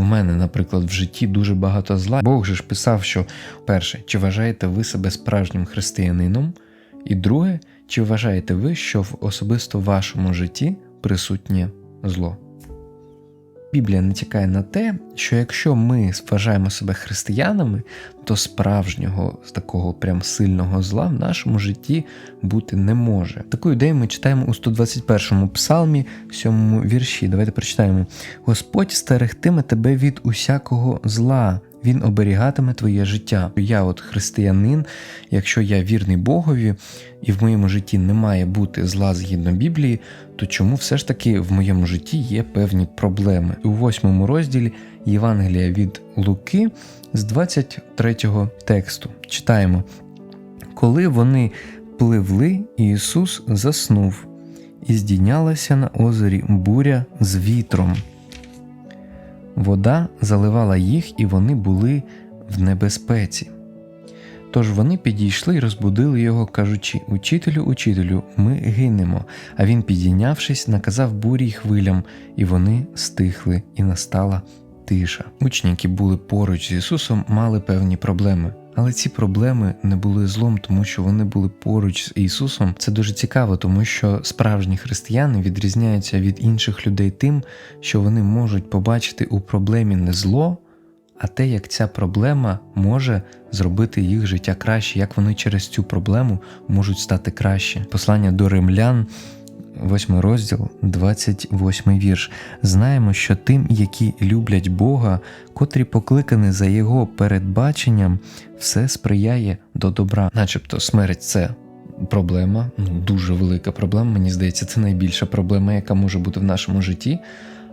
в мене, наприклад, в житті дуже багато зла. Бог же ж писав, що перше, чи вважаєте ви себе справжнім християнином? І друге, чи вважаєте ви, що в особисто вашому житті присутнє зло? Біблія натякає на те, що якщо ми вважаємо себе християнами, то справжнього такого прям сильного зла в нашому житті бути не може. Таку ідею ми читаємо у 121-му псалмі, 7 вірші. Давайте прочитаємо: Господь стерегтиме тебе від усякого зла. Він оберігатиме твоє життя. Я, от християнин, якщо я вірний Богові, і в моєму житті не має бути зла згідно Біблії, то чому все ж таки в моєму житті є певні проблеми? У восьмому розділі Євангелія від Луки з 23 тексту читаємо: Коли вони пливли, Ісус заснув, і здійнялася на озері буря з вітром. Вода заливала їх, і вони були в небезпеці. Тож вони підійшли і розбудили його, кажучи: Учителю, учителю, ми гинемо. А він, підійнявшись, наказав бурі й хвилям, і вони стихли, і настала тиша. Учні, які були поруч з Ісусом, мали певні проблеми. Але ці проблеми не були злом, тому що вони були поруч з Ісусом. Це дуже цікаво, тому що справжні християни відрізняються від інших людей тим, що вони можуть побачити у проблемі не зло, а те, як ця проблема може зробити їх життя краще, як вони через цю проблему можуть стати краще. Послання до римлян. 8 розділ, 28 вірш. Знаємо, що тим, які люблять Бога, котрі покликані за Його передбаченням, все сприяє до добра. Начебто смерть це проблема, ну дуже велика проблема. Мені здається, це найбільша проблема, яка може бути в нашому житті.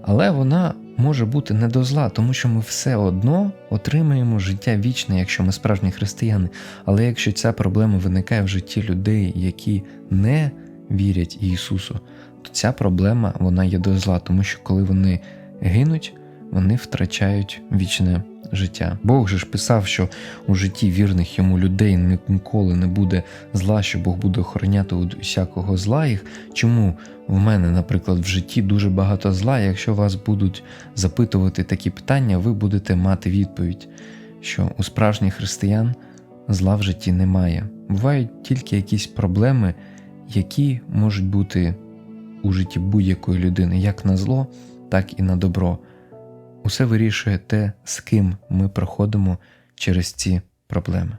Але вона може бути не до зла, тому що ми все одно отримаємо життя вічне, якщо ми справжні християни. Але якщо ця проблема виникає в житті людей, які не вірять Ісусу, то ця проблема вона є до зла, тому що коли вони гинуть, вони втрачають вічне життя. Бог же ж писав, що у житті вірних йому людей ніколи не буде зла, що Бог буде охороняти від усякого зла їх. Чому в мене, наприклад, в житті дуже багато зла? Якщо вас будуть запитувати такі питання, ви будете мати відповідь, що у справжніх християн зла в житті немає. Бувають тільки якісь проблеми які можуть бути у житті будь-якої людини як на зло, так і на добро. Усе вирішує те, з ким ми проходимо через ці проблеми.